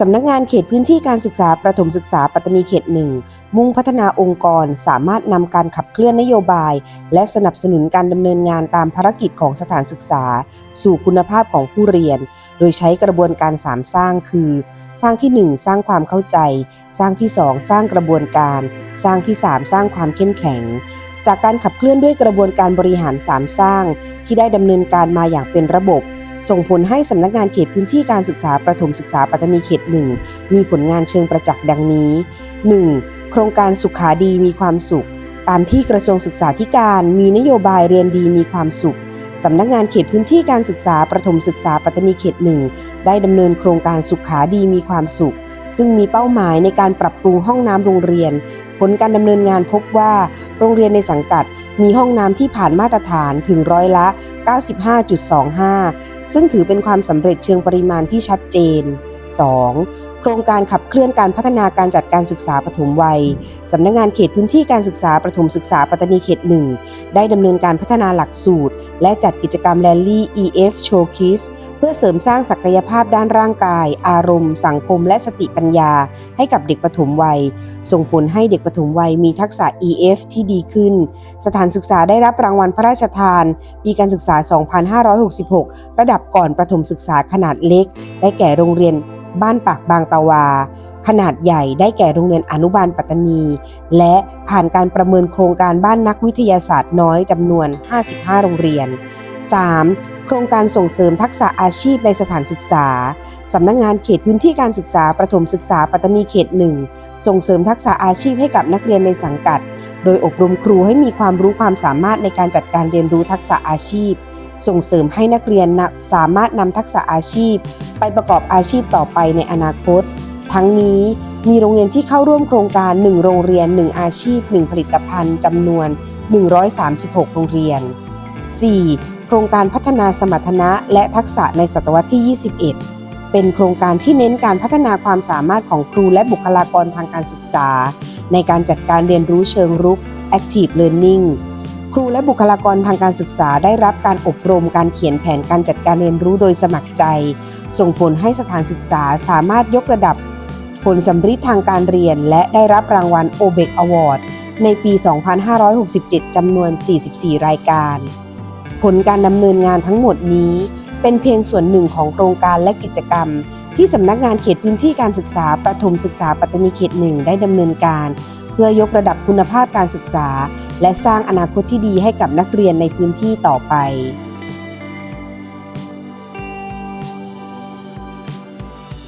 สำนักงานเขตพื้นที่การศึกษาประถมศึกษาปัตตานีเขตหนึ่งมุ่งพัฒนาองค์กรสามารถนำการขับเคลื่อนนโยบาย และสนับสนุนการดำเนินงานตามภารกิจของสถานศึกษา สู่คุณภาพของผู้เรียน โดยใช้กระบวนการสามสร้างคือ สร้างที่ 1 สร้างความเข้าใจ สร้างที่ 2 สร้างกระบวนการ สร้างที่ 3 สร้างความเข้มแข็ง จากการขับเคลื่อนด้วยกระบวนการบริหารสามสร้าง ที่ได้ดำเนินการมาอย่างเป็นระบบ ส่งผลให้สำนักงานเขตพื้นที่การศึกษาประถมศึกษาปัตตานีเขตหนึ่งมีผลงานเชิงประจักษ์ดังนี้ 1. โครงการสุขาดีมีความสุข ตามที่กระทรวงศึกษาธิการ มีนโยบายเรียนดีมีความสุข สำนักงานเขตพื้นที่การศึกษาประถมศึกษาปัตตานีเขตหนึ่งได้ดำเนินโครงการสุขาดีมีความสุข ซึ่งมีเป้าหมายในการปรับปรุงห้องน้ำโรงเรียน ผลการดำเนินงานพบว่า โรงเรียนในสังกัดมีห้องน้ำที่ผ่านมาตรฐานถึงร้อยละ 95.25 ซึ่งถือเป็นความสำเร็จเชิงปริมาณที่ชัดเจน 2. โครงการขับเคลื่อนการพัฒนาการจัดการศึกษาปฐมวัย สำนักงานเขตพื้นที่การศึกษาประถมศึกษาปัตตานีเขตหนึ่งได้ดำเนินการพัฒนาหลักสูตร และจัดกิจกรรมแรลลี่ EF Showcase เพื่อเสริมสร้างศักยภาพด้านร่างกาย อารมณ์ สังคม และสติปัญญา ให้กับเด็กปฐมวัย ส่งผลให้เด็กปฐมวัยมีทักษะ EF ที่ดีขึ้น สถานศึกษาได้รับรางวัลพระราชทาน ปีการศึกษา 2566 ระดับก่อนประถมศึกษาขนาดเล็ก ได้แก่โรงเรียน บ้านปากบางตาวา ขนาดใหญ่ได้แก่โรงเรียนอนุบาลปัตตานี และผ่านการประเมินโครงการบ้านนักวิทยาศาสตร์น้อยจำนวน 55 โรงเรียน 3. โครงการส่งเสริมทักษะอาชีพในสถานศึกษา สำนักงงานเขตพื้นที่การศึกษาประถมศึกษาปัตตานีเขตหนึ่งส่งเสริมทักษะอาชีพให้กับนักเรียนในสังกัด โดยอบรมครูให้มีความรู้ความสามารถในการจัดการเรียนรู้ทักษะอาชีพ ส่งเสริมให้นักเรียนนะสามารถนำทักษะอาชีพ ไปประกอบอาชีพต่อไปในอนาคต ทั้งนี้มีโรงเรียนที่เข้าร่วมโครงการ 1 โรงเรียน 1 อาชีพ 1 ผลิตภัณฑ์จำนวน 136 โรงเรียน 4. โครงการพัฒนาสมรรถนะและทักษะในศตวรรษที่ 21 เป็นโครงการที่เน้นการพัฒนาความสามารถของครูและบุคลากรทางการศึกษา ในการจัดการเรียนรู้เชิงรุก Active Learning ครูและบุคลากรทางการศึกษาได้รับการอบรมการเขียนแผนการจัดการเรียนรู้โดยสมัครใจ ส่งผลให้สถานศึกษาสามารถยกระดับ ผลสำฤทธิ์ทางการเรียน และได้รับรางวัล o b e c Award ในปี 2567 จำนวน 44 รายการ ผลการดำเนินงานทั้งหมดนี้ เป็นเพียงส่วนหนึ่งของโครงการและกิจกรรม ที่สำนักงานเขตพื้นที่การศึกษาประถมศึกษาปัตตานีเขตหนึ่งได้ดำเนินการ เพื่อยกระดับคุณภาพการศึกษา และสร้างอนาคตที่ดีให้กับนักเรียนในพื้นที่ต่อไป